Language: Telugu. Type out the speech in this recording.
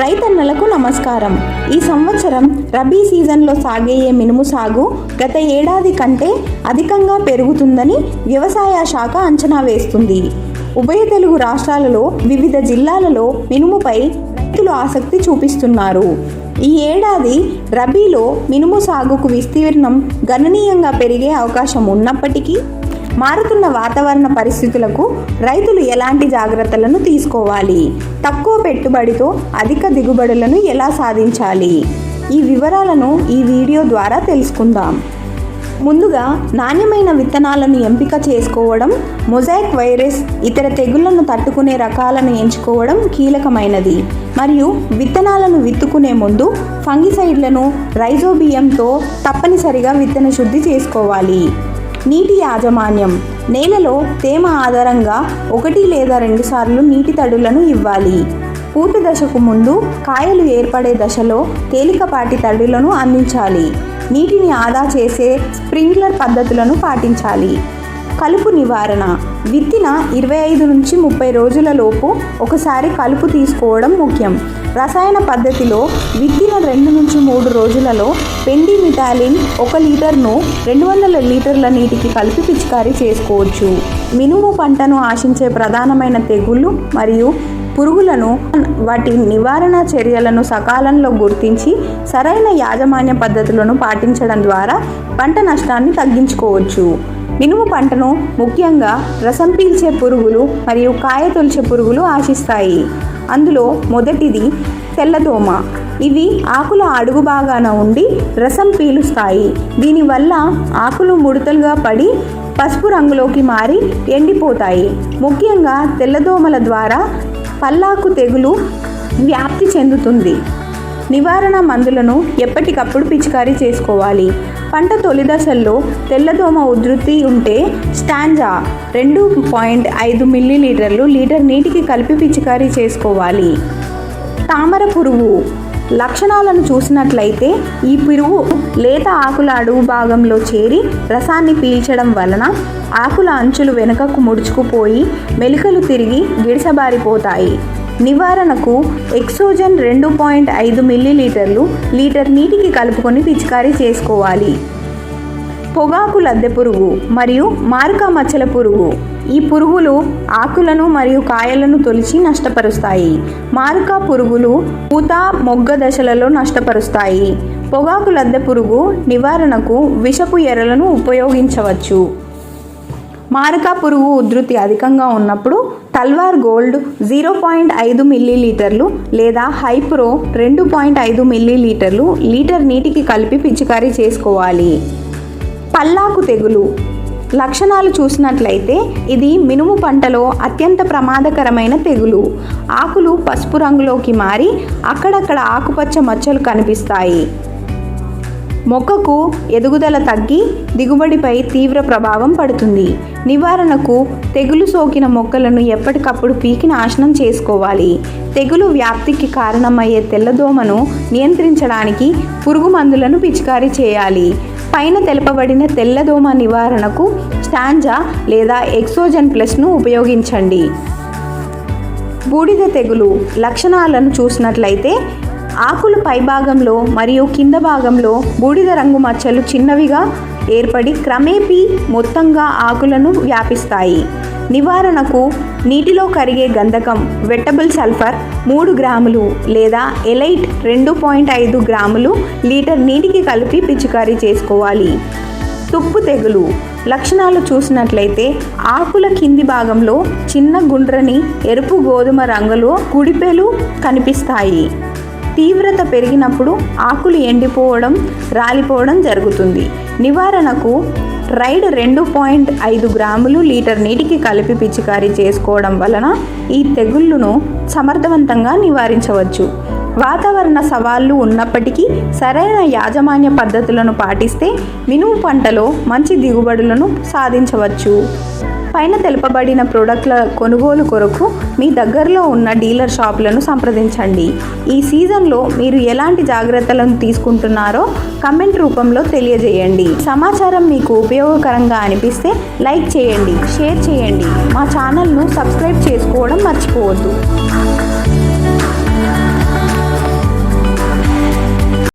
రైతన్నలకు నమస్కారం. ఈ సంవత్సరం రబీ సీజన్లో సాగయ్యే మినుము సాగు గత ఏడాది కంటే అధికంగా పెరుగుతుందని వ్యవసాయ శాఖ అంచనా వేస్తుంది. ఉభయ తెలుగు రాష్ట్రాలలో వివిధ జిల్లాలలో మినుముపై రైతులు ఆసక్తి చూపిస్తున్నారు. ఈ ఏడాది రబీలో మినుము సాగుకు విస్తీర్ణం గణనీయంగా పెరిగే అవకాశం ఉన్నప్పటికీ మారుతున్న వాతావరణ పరిస్థితులకు రైతులు ఎలాంటి జాగ్రత్తలను తీసుకోవాలి? తక్కువ పెట్టుబడితో అధిక దిగుబడులను ఎలా సాధించాలి? ఈ వివరాలను ఈ వీడియో ద్వారా తెలుసుకుందాం. ముందుగా నాణ్యమైన విత్తనాలను ఎంపిక చేసుకోవడం మొజాయిక్ వైరస్ ఇతర తెగుళ్ళను తట్టుకునే రకాలను ఎంచుకోవడం కీలకమైనది. మరియు విత్తనాలను విత్తుకునే ముందు ఫంగిసైడ్లను రైజోబియంతో తప్పనిసరిగా విత్తన శుద్ధి చేసుకోవాలి. నీటి యాజమాన్యం. నేలలో తేమ ఆధారంగా ఒకటి లేదా రెండు సార్లు నీటి తడులను ఇవ్వాలి. పూత దశకు ముందు కాయలు ఏర్పడే దశలో తేలికపాటి తడులను అందించాలి. నీటిని ఆదా చేసే స్ప్రింక్లర్ పద్ధతులను పాటించాలి. కలుపు నివారణ. విత్తిన ఇరవై ఐదు నుంచి ముప్పై రోజుల లోపు ఒకసారి కలుపు తీసుకోవడం ముఖ్యం. రసాయన పద్ధతిలో విత్తిన రెండు నుంచి మూడు రోజులలో పెండి మిటాలిన్ ఒక లీటర్ను రెండు వందల లీటర్ల నీటికి కలిపి పిచికారీ చేసుకోవచ్చు. మినుము పంటను ఆశించే ప్రధానమైన తెగుళ్ళు మరియు పురుగులను వాటి నివారణ చర్యలను సకాలంలో గుర్తించి సరైన యాజమాన్య పద్ధతులను పాటించడం ద్వారా పంట నష్టాన్ని తగ్గించుకోవచ్చు. మినుము పంటను ముఖ్యంగా రసం పీల్చే పురుగులు మరియు కాయ తొలిచే పురుగులు ఆశిస్తాయి. అందులో మొదటిది తెల్లదోమ. ఇవి ఆకుల అడుగు భాగాన ఉండి రసం పీలుస్తాయి. దీనివల్ల ఆకులు ముడతలుగా పడి పసుపు రంగులోకి మారి ఎండిపోతాయి. ముఖ్యంగా తెల్లదోమల ద్వారా పల్లాకు తెగులు వ్యాప్తి చెందుతుంది. నివారణ మందులను ఎప్పటికప్పుడు పిచికారీ చేసుకోవాలి. పంట తొలి దశల్లో తెల్లదోమ ఉధృతి ఉంటే స్టాంజా రెండు పాయింట్ ఐదు మిల్లీలీటర్లు లీటర్ నీటికి కలిపి పిచికారీ చేసుకోవాలి. తామర పురుగు లక్షణాలను చూసినట్లయితే ఈ పురుగు లేత ఆకుల అడుగు భాగంలో చేరి రసాన్ని పీల్చడం వలన ఆకుల అంచులు వెనుకకు ముడుచుకుపోయి మెలికలు తిరిగి గిడసబారిపోతాయి. నివారణకు ఎక్సోజన్ రెండు పాయింట్ ఐదు మిల్లీలీటర్లు లీటర్ నీటికి కలుపుకొని పిచికారీ చేసుకోవాలి. పొగాకు లద్దె పురుగు మరియు మారుక మచ్చల పురుగు. ఈ పురుగులు ఆకులను మరియు కాయలను తొలిచి నష్టపరుస్తాయి. మారుక పురుగులు పూత మొగ్గ దశలలో నష్టపరుస్తాయి. పొగాకు లద్దె పురుగు నివారణకు విషపు ఎరలను ఉపయోగించవచ్చు. మారక పురుగు ఉధృతి అధికంగా ఉన్నప్పుడు తల్వార్ గోల్డ్ జీరో పాయింట్ ఐదు మిల్లీలీటర్లు లేదా హైప్రో రెండు పాయింట్ ఐదు మిల్లీలీటర్లు లీటర్ నీటికి కలిపి పిచికారీ చేసుకోవాలి. పల్లాకు తెగులు. లక్షణాలు చూసినట్లయితే ఇది మినుము పంటలో అత్యంత ప్రమాదకరమైన తెగులు. ఆకులు పసుపు రంగులోకి మారి అక్కడక్కడ ఆకుపచ్చ మచ్చలు కనిపిస్తాయి. మొక్కకు ఎదుగుదల తగ్గి దిగుబడిపై తీవ్ర ప్రభావం పడుతుంది. నివారణకు తెగులు సోకిన మొక్కలను ఎప్పటికప్పుడు పీకి నాశనం చేసుకోవాలి. తెగులు వ్యాప్తికి కారణమయ్యే తెల్లదోమను నియంత్రించడానికి పురుగు మందులను పిచికారీ చేయాలి. పైన తెలపబడిన తెల్లదోమ నివారణకు స్టాంజా లేదా ఎక్సోజన్ ప్లస్ను ఉపయోగించండి. బూడిద తెగులు లక్షణాలను చూసినట్లయితే ఆకుల పైభాగంలో మరియు కింద భాగంలో బూడిద రంగు మచ్చలు చిన్నవిగా ఏర్పడి క్రమేపీ మొత్తంగా ఆకులను వ్యాపిస్తాయి. నివారణకు నీటిలో కరిగే గంధకం వెట్టబుల్ సల్ఫర్ మూడు గ్రాములు లేదా ఎలైట్ రెండు పాయింట్ ఐదు గ్రాములు లీటర్ నీటికి కలిపి పిచికారీ చేసుకోవాలి. తుప్పు తెగులు లక్షణాలు చూసినట్లయితే ఆకుల కింది భాగంలో చిన్న గుండ్రని ఎరుపు గోధుమ రంగులో కుడిపెలు కనిపిస్తాయి. తీవ్రత పెరిగినప్పుడు ఆకులు ఎండిపోవడం రాలిపోవడం జరుగుతుంది. నివారణకు రైడ్ రెండు పాయింట్ ఐదు గ్రాములు లీటర్ నీటికి కలిపి పిచికారీ చేసుకోవడం వలన ఈ తెగుళ్ళను సమర్థవంతంగా నివారించవచ్చు. వాతావరణ సవాళ్ళు ఉన్నప్పటికీ సరైన యాజమాన్య పద్ధతులను పాటిస్తే మినుము పంటలో మంచి దిగుబడులను సాధించవచ్చు. పైన తెలుపబడిన ప్రోడక్ట్ల కొనుగోలు కొరకు మీ దగ్గరలో ఉన్న డీలర్ షాపులను సంప్రదించండి. ఈ సీజన్లో మీరు ఎలాంటి జాగ్రత్తలను తీసుకుంటున్నారో కమెంట్ రూపంలో తెలియజేయండి. సమాచారం మీకు ఉపయోగకరంగా అనిపిస్తే లైక్ చేయండి షేర్ చేయండి. మా ఛానల్ను సబ్స్క్రైబ్ చేసుకోవడం మర్చిపోవద్దు.